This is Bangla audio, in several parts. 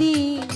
দিন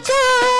গেছো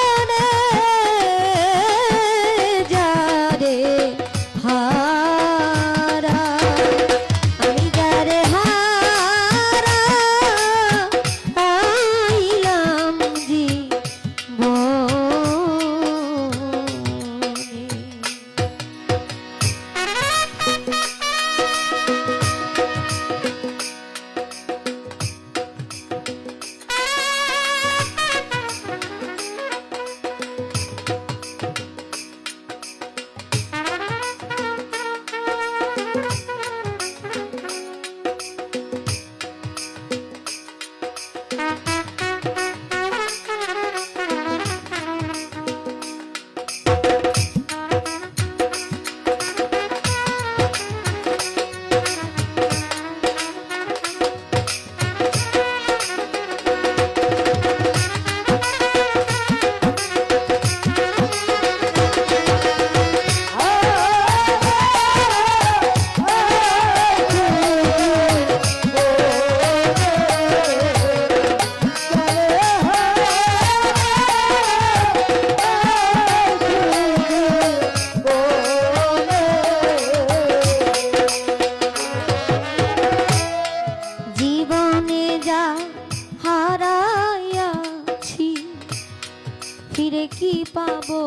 ফিরে কি পাবো?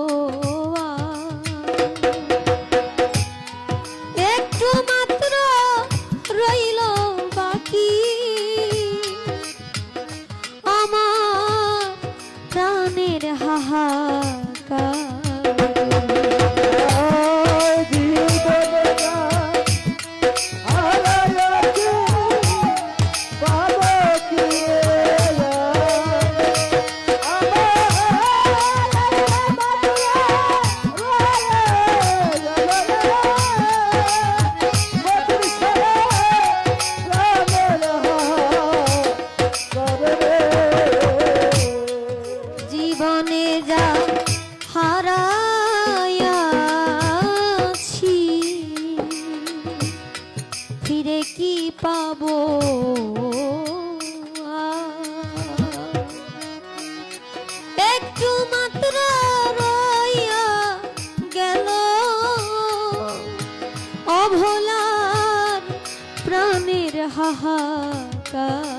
হাহাকার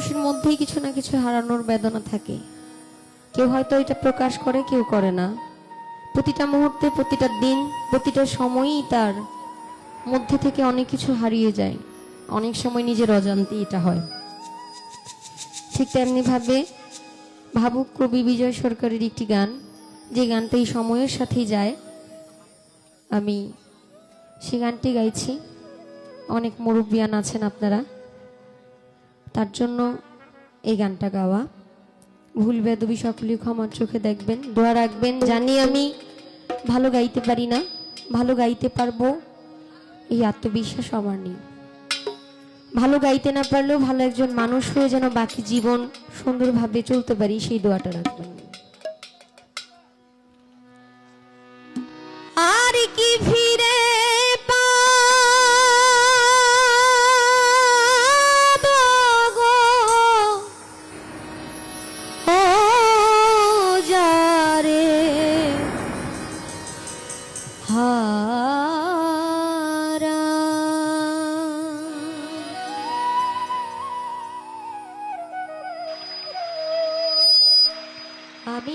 মানুষের মধ্যেই কিছু না কিছু হারানোর বেদনা থাকে। কেউ হয়তো এটা প্রকাশ করে, কেউ করে না। প্রতিটা মুহূর্তে, প্রতিটা দিন, প্রতিটা সময়ই তার মধ্যে থেকে অনেক কিছু হারিয়ে যায়। অনেক সময় নিজের অজান্তে এটা হয়। ঠিক তেমনিভাবে ভাবুক কবি বিজয় সরকারের একটি গান। যে গানটা এই সময়ের সাথেই যায়। আমি সে গানটি গাইছি। অনেক মুরব্বিয়ান আছেন আপনারা। তার জন্য এই গানটা গাওয়া। ভুল বেদবি সকলেই ক্ষমার চোখে দেখবেন, দোয়া রাখবেন। জানি আমি ভালো গাইতে পারি না, ভালো গাইতে পারব, এই আত্মবিশ্বাস আমার নেই। ভালো গাইতে না পারলেও ভালো একজন মানুষ হয়ে যেন বাকি জীবন সুন্দরভাবে চলতে পারি, সেই দোয়াটা রাখবেন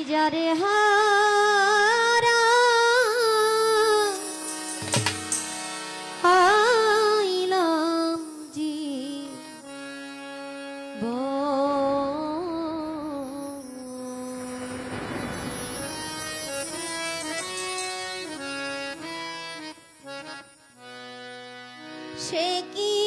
যারে হারা আইলাম জি সে কি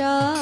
Shaw.